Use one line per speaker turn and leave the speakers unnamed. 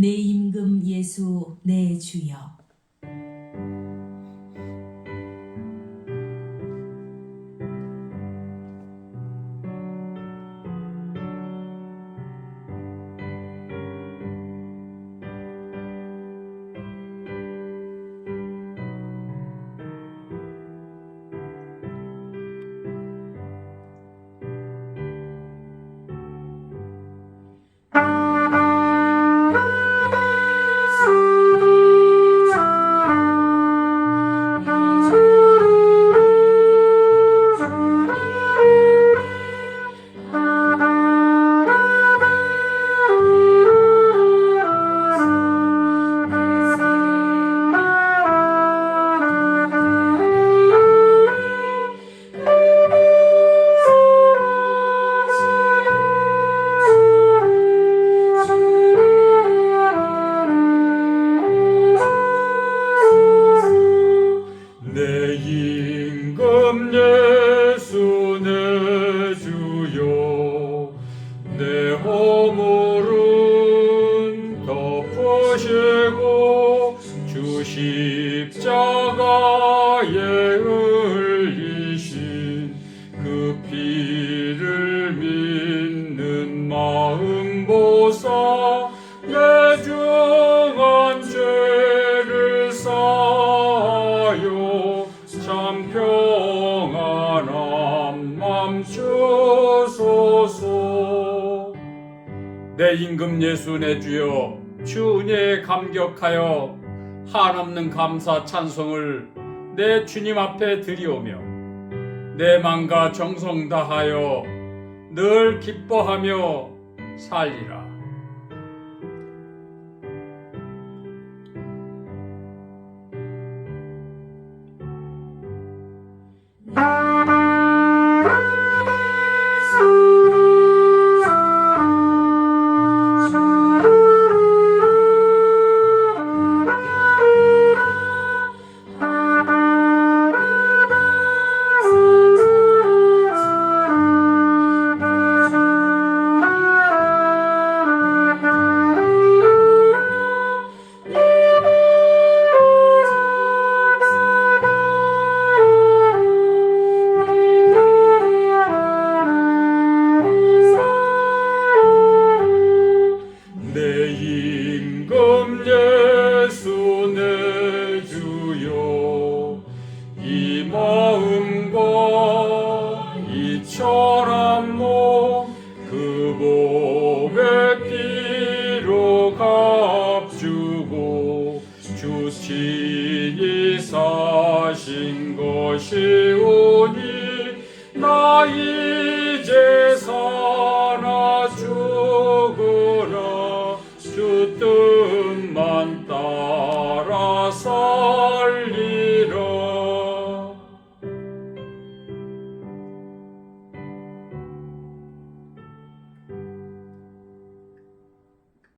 내 임금 예수 내 주여
임금 예수 내 주여 내 허물은 덮으시고 주 십자가에 흘리신 그 피를 믿는 마음 보사 맘주소서 내 임금 예수 내 주여 주 은혜에 감격하여 한없는 감사 찬송을 내 주님 앞에 드리오며 내 맘과 정성 다하여 늘 기뻐하며 살리라. 마음과 이처럼 모그 몸의 피로 값주고 주신이 사신 것이오니 나 이제 살아 죽으라 주 뜻만 따라서